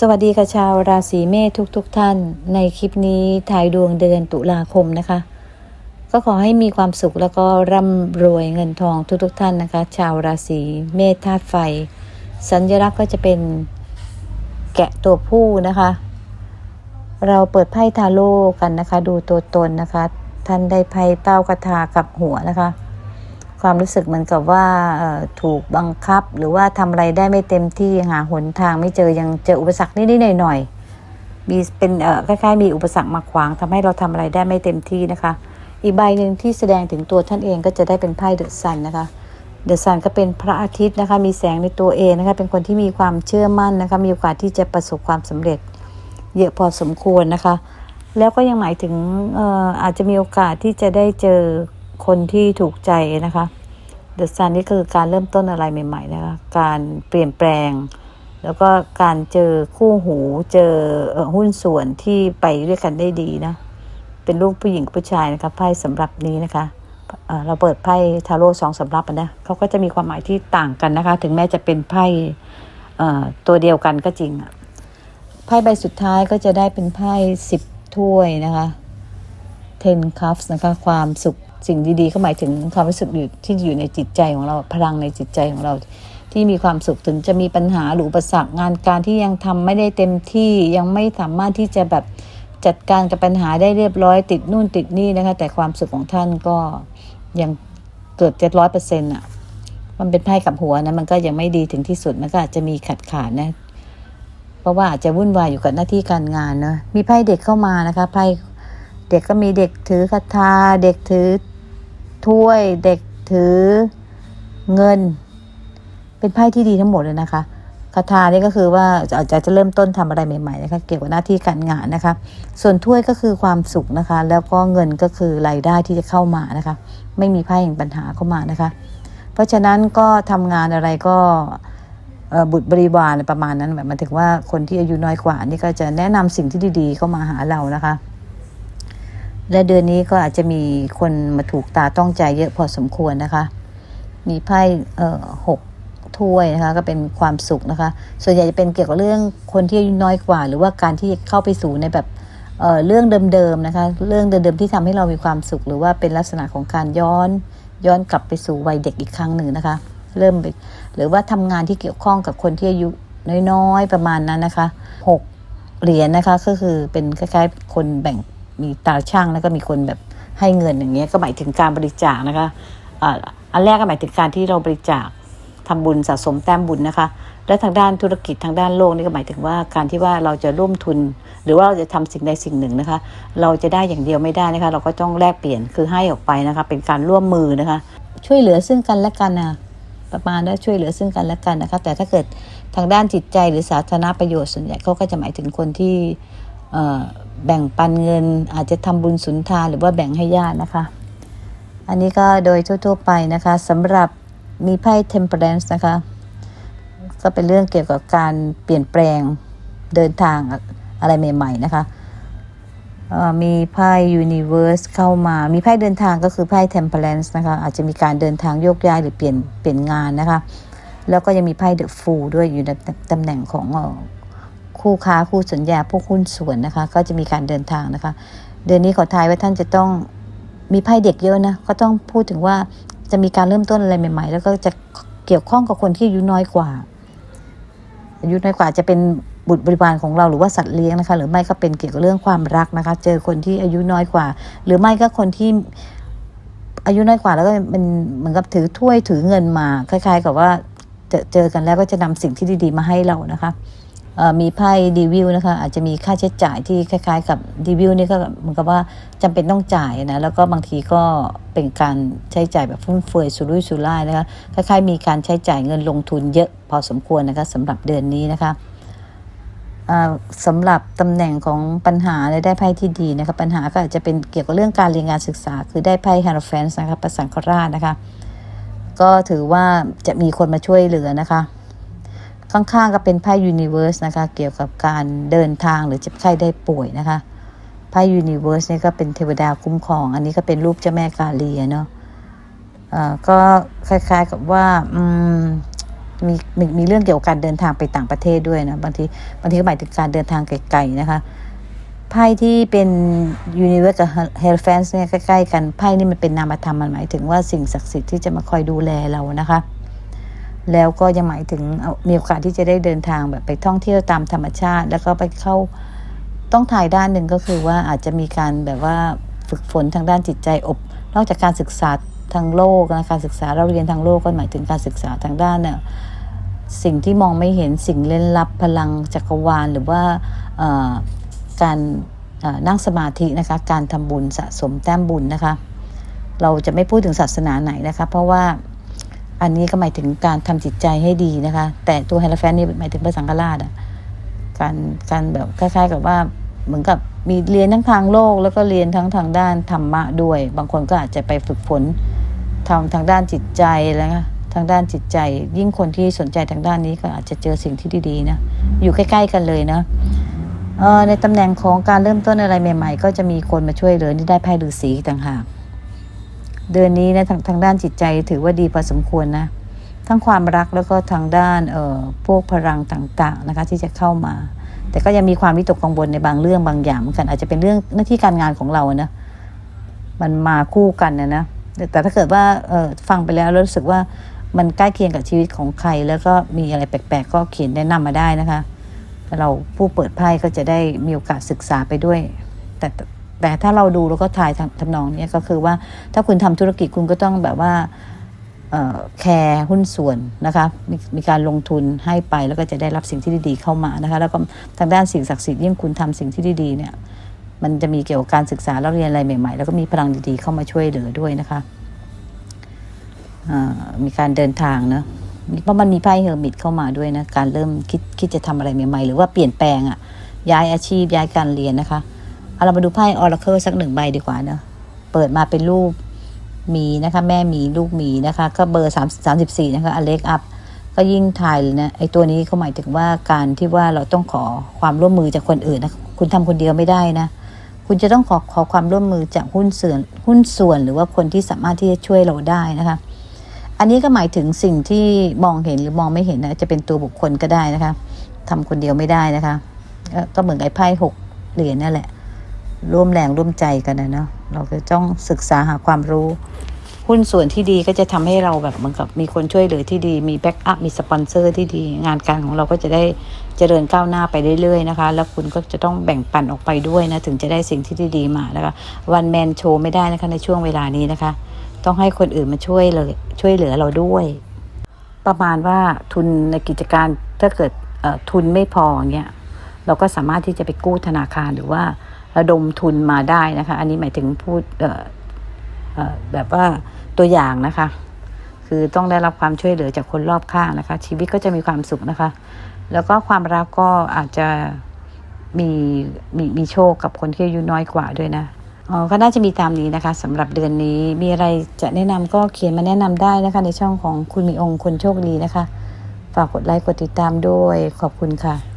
สวัสดีค่ะชาวราศีเมษทุกๆทท่าน ในคลิปนี้ถ่ายดวงเดือนตุลาคมนะคะ ก็ขอให้มีความสุขแล้วก็ร่ำรวยเงินทองทุกๆทท่านนะคะ ชาวราศีเมษธาตุไฟ สัญลักษณ์ก็จะเป็นแกะตัวผู้นะคะ เราเปิดไพ่ทาโร่กันนะคะ ดูตัวตนนะคะ ท่านได้ไพ่เต้ากระทากับหัวนะคะ ความรู้สึกเหมือนกับว่าถูกบังคับ หรือว่าทำอะไรได้ไม่เต็มที่หาหนทางไม่เจอยังเจออุปสรรคนิดๆหน่อยๆมีเป็นคล้ายๆมีอุปสรรคมาขวางทำให้เราทำอะไรได้ไม่เต็มที่นะคะ อีกใบหนึ่งที่แสดงถึงตัวท่านเองก็จะได้เป็นไพ่เดอะซันนะคะเดอะซันก็เป็นพระอาทิตย์นะคะมีแสงในตัวเองนะคะเป็นคนที่มีความเชื่อมั่นนะคะมีโอกาสที่จะประสบความสำเร็จ เยอะพอสมควรนะคะ แล้วก็ยังหมายถึงอออาจจะมีโอกาสที่จะได้เจอ คนที่ถูกใจนะคะเดอะซันนี่คือการเริ่มต้นอะไรใหม่ ๆ นะคะ การเปลี่ยนแปลง แล้วก็การเจอคู่หูเจอหุ้นส่วนที่ไปด้วยกันได้ดีนะ เป็นลูกผู้หญิงผู้ชายนะคะไพ่สำหรับนี้นะคะเราเปิดไพ่ทาโร่สองสำรับนะเขาก็จะมีความหมายที่ต่างกันนะคะ ถึงแม้จะเป็นไพ่ตัวเดียวกันก็จริงอะไพ่ใบสุดท้ายก็จะได้เป็นไพ่สิบถ้วยนะคะ ten cups นะคะ ความสุข สิ่งดีๆก็หมายถึงความรู้สึกอยู่ที่อยู่ในจิตใจของเราพลังในจิตใจของเรา ที่มีความสุขถึงจะมีปัญหาหรืออุปสรรคงานการที่ยังทำไม่ได้เต็มที่ยังไม่สามารถที่จะแบบจัดการกับปัญหาได้เรียบร้อยติดนู่นติดนี่นะคะ แต่ความสุขของท่านก็ยังเกิดเจ็ดร้อยเปอร์เซ็นต์อะมันเป็นไพ่กับหัวนะมันก็ยังไม่ดีถึงที่สุดมันก็อาจจะมีขัดขาดนะเพราะว่าอาจจะวุ่นวายอยู่กับหน้าที่การงานเนอะมีไพ่เด็กเข้ามานะคะไพ่เด็กก็มีเด็กถือคาถาเด็กถือ ถ้วยเด็กถือเงิน เป็นไพ่ที่ดีทั้งหมดเลยนะคะคาถานี่ก็คือว่าอาจจะจะเริ่มต้นทำอะไรใหม่ๆนะคะเกี่ยวกับหน้าที่การงานนะคะ ส่วนถ้วยก็คือความสุขนะคะ แล้วก็เงินก็คือรายได้ที่จะเข้ามานะคะ ไม่มีไพ่แห่งปัญหาเข้ามานะคะ เพราะฉะนั้นก็ทำงานอะไรก็บุตรบริวารประมาณนั้นแบบมายถึงว่าคนที่อายุน้อยกว่านี่ก็จะแนะนำสิ่งที่ดีๆเข้ามาหาเรานะคะ และเดือนนี้ก็อาจจะมีคนมาถูกตาต้องใจเยอะพอสมควรนะคะ มีไพ่เอ่อหกถ้วยนะคะก็เป็นความสุขนะคะ ส่วนใหญ่จะเป็นเกี่ยวกับเรื่องคนที่อายุน้อยกว่า หรือว่าการที่เข้าไปสู่ในแบบเอ่อเรื่องเดิมๆนะคะ เรื่องเดิมๆที่ทำให้เรามีความสุข หรือว่าเป็นลักษณะของการย้อนย้อนกลับไปสู่วัยเด็กอีกครั้งหนึ่งนะคะ เริ่มไปหรือว่าทำงานที่เกี่ยวข้องกับคนที่อายุน้อยๆประมาณนั้นนะคะหกเหรียญนะคะก็คือเป็นคล้ายๆคนแบ่ง มีตาช่างแล้วก็มีคนแบบให้เงินอย่างเงี้ยก็หมายถึงการบริจาคนะคะอ่าอันแรกก็หมายถึงการที่เราบริจาคทำบุญสะสมแต้มบุญนะคะ และทางด้านธุรกิจทางด้านโลกนี่ก็หมายถึงว่าการที่ว่าเราจะร่วมทุน หรือว่าเราจะทำสิ่งใดสิ่งหนึ่งนะคะ เราจะได้อย่างเดียวไม่ได้นะคะ เราก็ต้องแลกเปลี่ยนคือให้ออกไปนะคะ เป็นการร่วมมือนะคะ ช่วยเหลือซึ่งกันและกันนะประมาณว่าช่วยเหลือซึ่งกันและกันนะคะ แต่ถ้าเกิดทางด้านจิตใจหรือสาธารณประโยชน์ส่วนใหญ่เขาก็จะหมายถึงคนที่อ่อ แบ่งปันเงิน อาจจะทำบุญสุนทานหรือว่าแบ่งให้ญาตินะคะ อันนี้ก็โดยทั่ว ๆ ไปนะคะสำหรับมีไพ่ temperance นะคะ ก็เป็นเรื่องเกี่ยวกับการเปลี่ยนแปลงเดินทางอะไรใหม่ ๆ นะคะมีไพ่ Universe เข้ามา มีไพ่เดินทางก็คือไพ่ Temperance นะคะ อาจจะมีการเดินทางโยกย้ายหรือเปลี่ยนเปลี่ยนงานนะคะ แล้วก็ยังมีไพ่ The Fool ด้วยอยู่ในตำแหน่งของ คู่ค้าคู่สัญญาพวกหุ้นส่วนนะคะ ก็จะมีการเดินทางนะคะ เดือนนี้ขอทายว่าท่านจะต้องมีไพ่เด็กเยอะนะก็ต้องพูดถึงว่าจะมีการเริ่มต้นอะไรใหม่ ๆ แล้วก็จะเกี่ยวข้องกับคนที่อายุน้อยกว่าอายุน้อยกว่าจะเป็นบุตรบริวารของเราหรือว่าสัตว์เลี้ยงนะคะ หรือไม่ก็เป็นเกี่ยวกับเรื่องความรักนะคะ เจอคนที่อายุน้อยกว่า หรือไม่ก็คนที่อายุน้อยกว่าแล้วก็เป็นเหมือนกับถือถ้วยถือเงินมา คล้าย ๆ กับว่าจอเจอกันแล้วก็จะนำสิ่งที่ดีๆมาให้เรานะคะ มีไพ่ดีวิวนะคะอาจจะมีค่าใช้จ่ายที่คล้ายๆ กับดีวิวนี่ก็เหมือนกับว่าจำเป็นต้องจ่ายนะแล้วก็บางทีก็เป็นการใช้จ่ายแบบฟุ่มเฟือยสุรุ่ยสุร่ายนะคะคล้ายๆมีการใช้จ่ายเงินลงทุนเยอะพอสมควรนะคะสำหรับเดือนนี้นะคะอ่าสำหรับตำแหน่งของปัญหาและได้ไพ่ที่ดีนะคะปัญหาก็อาจจะเป็นเกี่ยวกับเรื่องการเรียนการศึกษา คือได้ไพ่ฮาร์แฟนส์นะคะประสังคราชนะคะ ก็ถือว่าจะมีคนมาช่วยเหลือนะคะ ข้างๆก็เป็นไพ่ยูนิเว r ร์สนะคะ เกี่ยวกับการเดินทางหรือเจ็บไข้ได้ป่วยนะคะไพ่ยูนิเว r ร์สนี่ก็เป็นเทวดาคุ้มครอง อันนี้ก็เป็นรูปเจ้าแม่กาลีเนาะก็คล้าย ๆกับว่าอืมมีมีมีเรื่องเกี่ยวกับการเดินทางไปต่างประเทศด้วยนะบางทีบางทีก็หมายถึงการเดินทางไกลๆนะคะไพ่ที่เป็น Universe กับ h e r f a n s เนี่ยใกล้ๆกันไพ่นี่มันเป็นนามธรรมมันหมายถึงว่าสิ่งศักดิ์สิทธิ์ที่จะมาคอยดูแลเรานะคะ แล้วก็ยังหมายถึงมีโอกาสที่จะได้เดินทางแบบไปท่องเที่ยวตามธรรมชาติ แล้วก็ไปเข้าต้องถ่ายด้านหนึ่งก็คือว่าอาจจะมีการแบบว่าฝึกฝนทางด้านจิตใจอบ นอกจากการศึกษาทางโลกนะการศึกษาเราเรียนทางโลกก็หมายถึงการศึกษาทางด้านเนี่ยสิ่งที่มองไม่เห็นสิ่งเล่นลับพลังจักรวาล หรือว่าการนั่งสมาธินะคะการทำบุญสะสมแต้มบุญนะคะ เราจะไม่พูดถึงศาสนาไหนนะคะ เพราะว่า อันนี้ก็หมายถึงการทำจิตใจให้ดีนะคะ แต่ตัวไฮลาแฟนนี่หมายถึงพระสังฆราชอะการการแบบคล้ายๆกับว่าเหมือนกับมีเรียนทั้งทางโลก แล้วก็เรียนทั้งทางด้านธรรมะด้วย บางคนก็อาจจะไปฝึกฝนทาทางด้านจิตใจแล้วนะทางด้านจิตใจ ยิ่งคนที่สนใจทางด้านนี้ก็อาจจะเจอสิ่งที่ดีๆนะอยู่ใกล้ ๆ กันเลยนะเอ่อในตำแหน่งของการเริ่มต้นอะไรใหม่ ๆ ก็จะมีคนมาช่วยเหลือที่ได้ไพ่ฤาษีต่างหาก เดือนนี้นะทางทางด้านจิตใจถือว่าดีพอสมควรนะทั้งความรักแล้วก็ทางด้านเอ่อพวกพลังต่างๆนะคะที่จะเข้ามา แต่ก็ยังมีความวิตกกังวลในบางเรื่องบางอย่างเหมือนกันอาจจะเป็นเรื่องหน้าที่การงานของเราอะนะมันมาคู่กันนะนะแต่ถ้าเกิดว่าเอ่อฟังไปแล้วแล้วรู้สึกว่ามันใกล้เคียงกับชีวิตของใคร แล้วก็มีอะไรแปลกๆ ก็เขียนแนะนำมาได้นะคะ เราผู้เปิดไพ่ก็จะได้มีโอกาสศึกษาไปด้วย แต่ แต่ถ้าเราดูแล้วก็ทายทำทำนองเนี้ยก็คือว่าถ้าคุณทำธุรกิจคุณก็ต้องแบบว่าแคร์หุ้นส่วนนะคะมีมีการลงทุนให้ไปแล้วก็จะได้รับสิ่งที่ดีๆเข้ามานะคะแล้วก็ทางด้านสิ่งศักดิ์สิทธิ์ยิ่งคุณทำสิ่งที่ดีๆเนี่ยมันจะมีเกี่ยวกับการศึกษาแล้วเรียนอะไรใหม่ ๆ แล้วก็มีพลังดีๆเข้ามาช่วยเหลือด้วยนะคะมีการเดินทางเนอะเพราะมันมีไพ่เฮอร์มิตเข้ามาด้วยนะการเริ่มคิดคิดจะทำอะไรใหม่ๆหรือว่าเปลี่ยนแปลงอะย้ายอาชีพย้ายการเรียนนะคะ เอาเรามาดูไพ่ออร์เคิลสักหนึ่งใบดีกว่าเนอะเปิดมาเป็นรูปมีนะคะ แม่มีลูกมีนะคะ ก็เบอร์สามสามสิบสี่นะคะอเล็กอัพก็ยิ่งทายเลยนะไอ้ตัวนี้เขาหมายถึงว่าการที่ว่าเราต้องขอความร่วมมือจากคนอื่นนะคุณทำคนเดียวไม่ได้นะ คุณจะต้องขอขอความร่วมมือจากหุ้นส่วนหุ้นส่วนหรือว่าคนที่สามารถที่จะช่วยเราได้นะคะ อันนี้ก็หมายถึงสิ่งที่มองเห็นหรือมองไม่เห็นนะจะเป็นตัวบุคคลก็ได้นะคะทำคนเดียวไม่ได้นะคะ ก็เหมือนไอ้ไพ่หกเหรียญนั่นแหละ ร่วมแรงร่วมใจกันนะเนาะเราก็ต้องศึกษาหาความรู้ หุ้นส่วนที่ดีก็จะทำให้เราแบบเหมือนกับมีคนช่วยเหลือที่ดี มีแบ็กอัพมีสปอนเซอร์ที่ดี งานการของเราก็จะได้เจริญก้าวหน้าไปเรื่อยๆนะคะ แล้วคุณก็จะต้องแบ่งปันออกไปด้วยนะ ถึงจะได้สิ่งที่ดีๆมานะคะวันแมนโชว์ไม่ได้นะคะในช่วงเวลานี้นะคะ ต้องให้คนอื่นมาช่วยเลยช่วยเหลือเราด้วย ประมาณว่าทุนในกิจการถ้าเกิดทุนไม่พอเงี้ยเราก็สามารถที่จะไปกู้ธนาคารหรือว่า ระดมทุนมาได้นะคะ อันนี้หมายถึงพูดแบบว่าตัวอย่างนะคะ คือต้องได้รับความช่วยเหลือจากคนรอบข้างนะคะ ชีวิตก็จะมีความสุขนะคะ แล้วก็ความรักก็อาจจะมีมีมีโชคกับคนที่อายุน้อยกว่าด้วยนะอ๋อก็น่าจะมีตามนี้นะคะสำหรับเดือนนี้มีอะไรจะแนะนำก็เขียนมาแนะนำได้นะคะ ในช่องของคุณมีองค์คนโชคดีนะคะ ฝากกดไลค์กดติดตามด้วยขอบคุณค่ะ